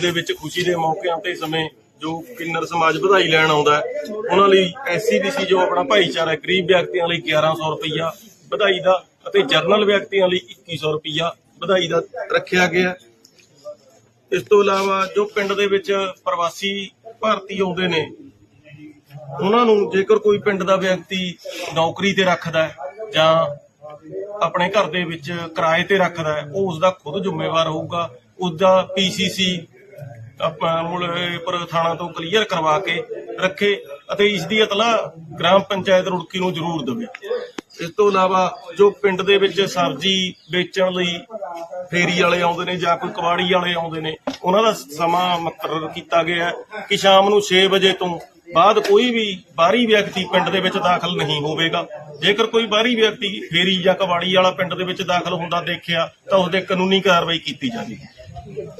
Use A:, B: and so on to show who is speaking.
A: ਦੇ ਵਿੱਚ ਖੁਸ਼ੀ ਦੇ ਮੌਕਿਆਂ ਤੇ ਸਮੇਂ ਜੋ ਕਿੰਨਰ ਸਮਾਜ ਵਧਾਈ ਲੈਣ ਆਉਂਦਾ ਉਹਨਾਂ ਲਈ ਐਸਸੀਬੀਸੀ ਜੋ ਆਪਣਾ ਭਾਈਚਾਰਾ ਗਰੀਬ ਵਿਅਕਤੀਆਂ ਲਈ 1100 ਰੁਪਈਆ ਵਧਾਈ ਦਾ ਅਤੇ ਜਰਨਲ ਵਿਅਕਤੀਆਂ ਲਈ 2100 ਰੁਪਈਆ ਵਧਾਈ ਦਾ ਰੱਖਿਆ ਗਿਆ ਇਸ ਤੋਂ ਇਲਾਵਾ ਜੋ ਪਿੰਡ ਦੇ ਵਿੱਚ ਪ੍ਰਵਾਸੀ ਭਾਰਤੀ ਆਉਂਦੇ ਨੇ, ਉਹਨਾਂ ਨੂੰ ਜੇਕਰ ਕੋਈ ਪਿੰਡ ਦਾ ਵਿਅਕਤੀ ਨੌਕਰੀ ਤੇ ਰੱਖਦਾ ਹੈ ਜਾਂ ਆਪਣੇ ਘਰ ਦੇ ਵਿੱਚ ਕਿਰਾਏ ਤੇ ਰੱਖਦਾ ਹੈ, ਉਹ ਉਸ ਦਾ ਖੁਦ ਜ਼ਿੰਮੇਵਾਰ ਹੋਊਗਾ ਉਸ ਦਾ ਪੀਸੀਸੀ ਆਪਾਂ ਮੁਲੇਪੁਰ ਥਾਣਾ ਤੋਂ ਕਲੀਅਰ ਕਰਵਾ ਕੇ ਰੱਖੇ ਅਤੇ ਇਸ ਦੀ ਇਤਲਾਹ ਗ੍ਰਾਮ ਪੰਚਾਇਤ ਰੁੜਕੀ ਨੂੰ ਜ਼ਰੂਰ ਦੇਵੇ। ਇਸ ਤੋਂ ਇਲਾਵਾ ਜੋ ਪਿੰਡ ਦੇ ਵਿੱਚ ਸਬਜ਼ੀ ਵੇਚਣ ਲਈ ਫੇਰੀ ਵਾਲੇ ਆਉਂਦੇ ਨੇ ਜਾਂ ਕੋਈ ਕਬਾੜੀ ਵਾਲੇ ਆਉਂਦੇ ਨੇ, ਉਹਨਾਂ ਦਾ ਸਮਾਂ ਮੁਕਰਰ ਕੀਤਾ ਗਿਆ ਕਿ ਸ਼ਾਮ ਨੂੰ 6 ਵਜੇ ਤੋਂ ਬਾਅਦ ਕੋਈ ਵੀ ਬਾਹਰੀ ਵਿਅਕਤੀ ਪਿੰਡ ਦੇ ਵਿੱਚ ਦਾਖਲ ਨਹੀਂ ਹੋਵੇਗਾ। ਜੇਕਰ ਕੋਈ ਬਾਹਰੀ ਵਿਅਕਤੀ ਫੇਰੀ ਜਾਂ ਕਬਾੜੀ ਵਾਲਾ ਪਿੰਡ ਦੇ ਵਿੱਚ ਦਾਖਲ ਹੁੰਦਾ ਦੇਖਿਆ ਤਾਂ ਉਸ ਦੇ ਕਾਨੂੰਨੀ ਕਾਰਵਾਈ ਕੀਤੀ ਜਾਵੇਗੀ।